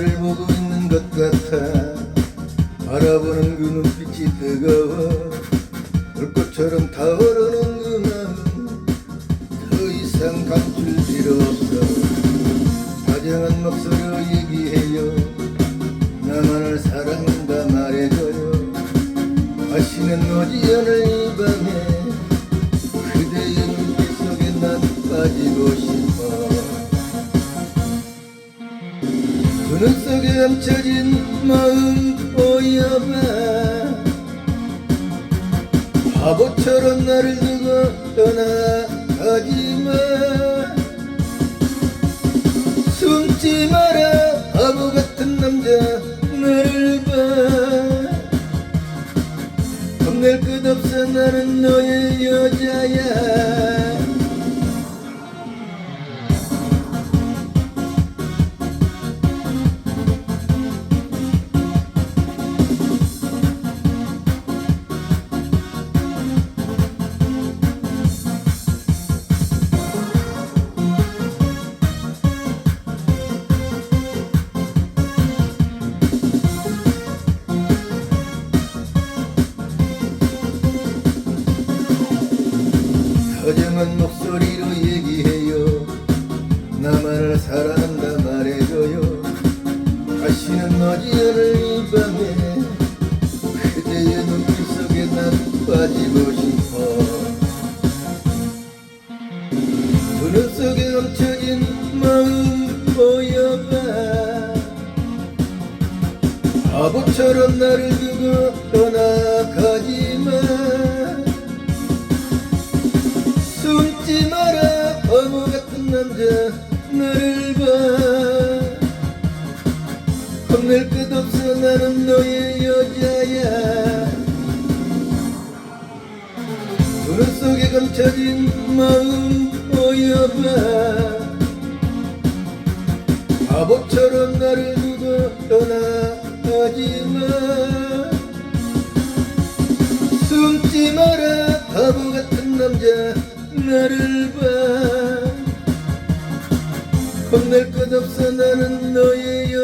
나를 보고 있는 것 같아. 바라보는 그 눈빛이 뜨거워. 불꽃처럼 타오르는 그 마음. 더 이상 감출 필요 없어. 다정한 목소리로 얘기해요. 나만을 사랑한다 말해줘요. 다시는 오지 않을 이 밤에 그대의 눈빛 속에 난 빠지고 싶어 눈 속에 감춰진 마음 보여봐 바보처럼 나를 두고 떠나가지마. 숨지 마라 바보 같은 남자 나를 봐. 겁낼 것 없어 나는 너의 여자야 않을 이 밤에 그대의 눈빛 속에 난 빠지고 싶어. 그눈 속에 감춰진 마음 보여봐. 바보처럼 나를 두고 떠나가지마 숨지 마라. 바보 같은 남자 나를 봐 겁낼 것 없어 나는 너의 여자야. 눈 속에 감춰진 마음 보여봐. 바보처럼 나를 두고 떠나가지마. 숨지 마라 바보 같은 남자 나를 봐. 겁낼 것 없어 나는 너의 여자야